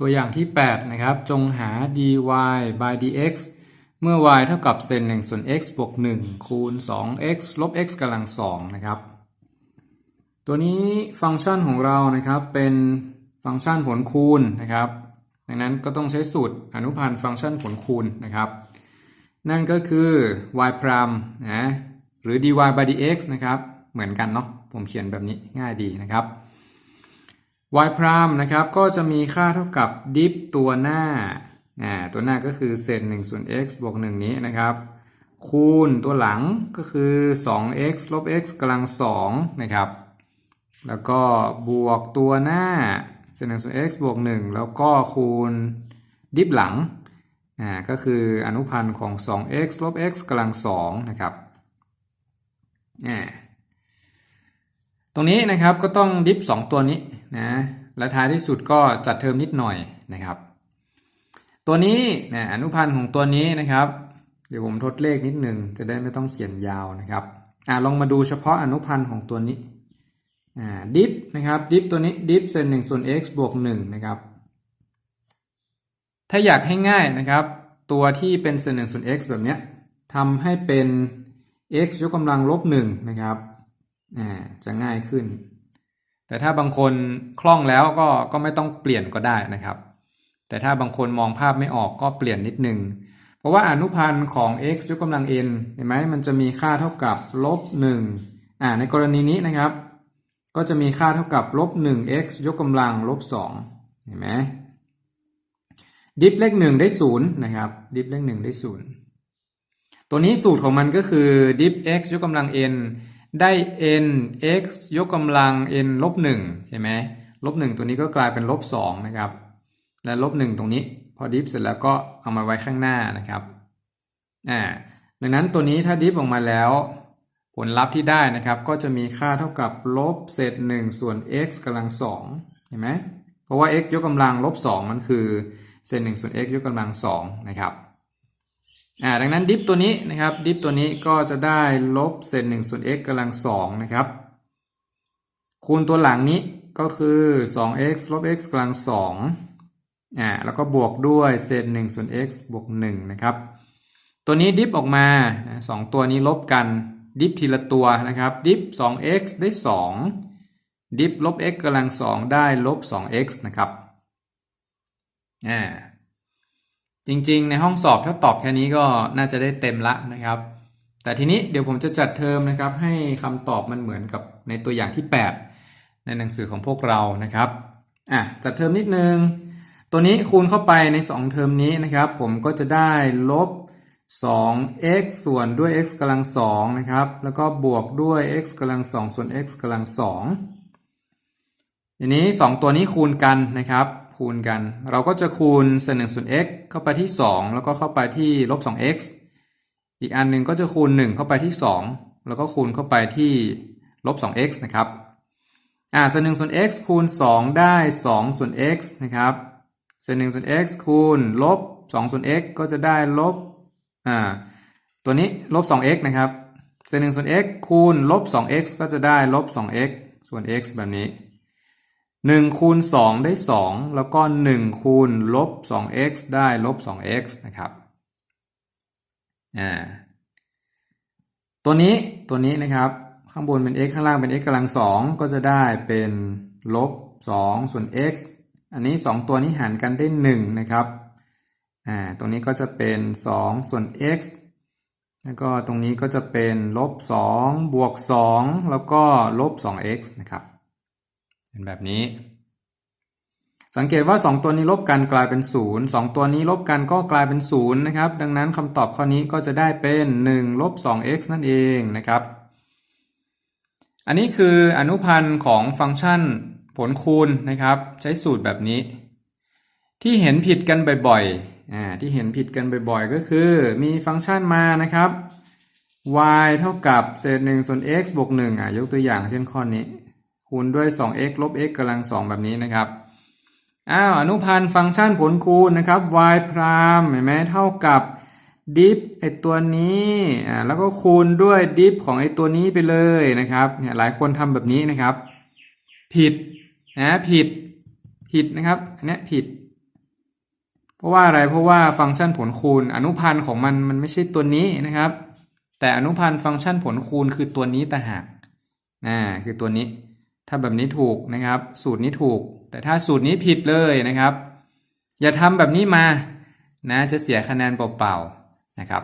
ตัวอย่างที่ 8 นะครับ จงหา dy by dx เมื่อ y เท่ากับเซน1ส่วน x บวก 1 คูณ 2x ลบ x กำลัง2นะครับ ตัวนี้ฟังก์ชันของเรานะครับเป็นฟังก์ชันผลคูณนะครับ ดังนั้นก็ต้องใช้สูตรอนุพันธ์ฟังก์ชันผลคูณนะครับ นั่นก็คือ y พรามนะหรือ dy by dx นะครับ เหมือนกันเนาะผมเขียนแบบนี้ง่ายดีนะครับ y พรามนะครับก็จะมีค่าเท่ากับดิฟตัวหน้าอ่าตัวหน้าก็คือเศษ1ส่วน x บวก 1 นี้นะครับ คูณตัวหลังก็คือ 2x ลบ x กำลัง2นะครับ แล้วก็บวกตัวหน้าเศษ1ส่วน x บวก 1 แล้วก็คูณดิฟหลังอ่าก็คืออนุพันธ์ของ 2x ลบ x กำลัง2นะครับอ่าตรงนี้นะครับก็ต้องดิฟ2ตัวนี้ นะและท้ายที่สุดก็จัดเทอมนิดหน่อยนะครับ ตัวนี้นะอนุพันธ์ของตัวนี้นะครับ เดี๋ยวผมทดเลขนิดหนึ่งจะได้ไม่ต้องเขียนยาวนะครับอ่าลองมาดูเฉพาะอนุพันธ์ของตัวนี้อ่าดิฟนะครับดิฟตัวนี้ดิฟเซนหนึ่งส่วน x บวก1นะครับ ถ้าอยากให้ง่ายนะครับ ตัวที่เป็นเซนหนึ่งส่วน x แบบเนี้ยทำให้เป็น x ยกกำลังลบ1นะครับอ่าจะง่ายขึ้น แต่ถ้าบางคนคล่องแล้วก็ก็ไม่ต้องเปลี่ยนก็ได้นะครับ แต่ถ้าบางคนมองภาพไม่ออกก็เปลี่ยนนิดนึง เพราะว่าอนุพันธ์ของ x ยกกำลัง n เห็นไหมมันจะมีค่าเท่ากับลบ1อ่าในกรณีนี้นะครับ ก็จะมีค่าเท่ากับลบ 1 x ยกกำลังลบ2เห็นไหมดิฟเลข1ได้0นะครับดิฟเลข1ได้0ตัวนี้สูตรของมันก็คือดิฟ x ยกกำลัง n ได้ n x ยกกำลัง n ลบ1ใช่ไหมลบ1ตัวนี้ก็กลายเป็นลบ2นะครับ และลบ1ตรงนี้ พอดิฟเสร็จแล้วก็เอามาไว้ข้างหน้านะครับอ่าดังนั้นตัวนี้ถ้าดิฟออกมาแล้ว ผลลัพธ์ที่ได้นะครับ ก็จะมีค่าเท่ากับลบเศษ1ส่วน x กำลัง2เห็นไหมเพราะว่า x ยกกำลังลบ2มันคือเศษ1ส่วน x ยกกำลัง2นะครับ อ่าดังนั้นดิฟตัวนี้นะครับดิฟตัวนี้ก็จะได้ลบเศษ1ส่วน x กำลัง2นะครับ คูณตัวหลังนี้ก็คือ 2x ลบ x กำลัง2อ่าแล้วก็บวกด้วยเศษ1ส่วน x บวก1นะครับ ตัวนี้ดิฟออกมาสองตัวนี้ลบกันดิฟทีละตัวนะครับดิฟ 2x ได้ 2 ดิฟลบ x กำลัง2ได้ลบ 2x นะครับอ่า จริงๆ ในห้องสอบถ้าตอบแค่นี้ก็น่าจะได้เต็มละนะครับ แต่ทีนี้เดี๋ยวผมจะจัดเทอมนะครับ ให้คำตอบมันเหมือนกับในตัวอย่างที่ 8 ในหนังสือของพวกเรานะครับอะจัดเทอมนิดนึง ตัวนี้คูณเข้าไปใน 2 เทอมนี้นะครับ ผมก็จะได้ลบ 2x ส่วนด้วย x กำลัง2นะครับ แล้วก็บวกด้วย x กำลัง2ส่วน x กำลัง2 ทีนี้ 2 ตัวนี้คูณกันนะครับ คูณกัน เราก็จะคูณเศษ1ส่วน x เข้าไปที่ 2 แล้วก็เข้าไปที่ลบ 2x อีกอันหนึ่งก็จะคูณ 1 เข้าไปที่ 2 แล้วก็คูณเข้าไปที่ลบ 2x นะครับ อ่าเศษ1ส่วน x คูณ 2 ได้ 2 ส่วน x นะครับเศษ1ส่วน x คูณลบ 2 ส่วน x ก็จะได้ลบ อ่า ตัวนี้ลบ 2x นะครับเศษ1ส่วน x คูณลบ 2x ก็จะได้ลบ 2x ส่วน x แบบนี้ 1คูณ2ได้ 2 แล้วก็1คูณลบ 2x ได้ลบ 2x นะครับอ่าตัวนี้ตัวนี้นะครับ ข้างบนเป็น x ข้างล่างเป็น x กำลัง 2 ก็จะได้เป็นลบ 2 ส่วน x อันนี้ 2 ตัวนี้หารกันได้ 1 นะครับอ่าตรงนี้ก็จะเป็น 2 ส่วน x แล้วก็ตรงนี้ก็จะเป็นลบ 2 บวก 2 แล้วก็ลบ 2x นะครับ เป็นแบบนี้ สังเกตว่า 2 ตัวนี้ลบกันกลายเป็น 0 2 ตัวนี้ลบกันก็กลายเป็น0นะครับ ดังนั้นคำตอบข้อนี้ก็จะได้เป็น1ลบ 2x นั่นเองนะครับ อันนี้คืออนุพันธ์ของฟังก์ชันผลคูณนะครับ ใช้สูตรแบบนี้ ที่เห็นผิดกันบ่อยๆอ่าที่เห็นผิดกันบ่อยๆ ก็คือมีฟังก์ชันมานะครับ y เท่ากับเศษ1ส่วน x บวก1อะยกตัวอย่างเช่นข้อนี้ คูณด้วย 2x ลบ x กำลัง 2 แบบนี้นะครับอ้าวอนุพันธ์ฟังก์ชันผลคูณนะครับ y พรามเห็นไหมเท่ากับดิฟไอตัวนี้อ่าแล้วก็คูณด้วยดิฟของไอตัวนี้ไปเลยนะครับเนี่ยหลายคนทำแบบนี้นะครับ ผิดนะผิดผิดนะครับอันนี้ผิด เพราะว่าอะไรเพราะว่าฟังก์ชันผลคูณ อนุพันธ์ของมันมันไม่ใช่ตัวนี้นะครับ แต่อนุพันธ์ฟังก์ชันผลคูณคือตัวนี้ต่างหากอ่าคือตัวนี้ ถ้าแบบนี้ถูกนะครับ สูตรนี้ถูก แต่ถ้าสูตรนี้ผิดเลยนะครับ อย่าทำแบบนี้มานะจะเสียคะแนนเปล่าๆนะครับ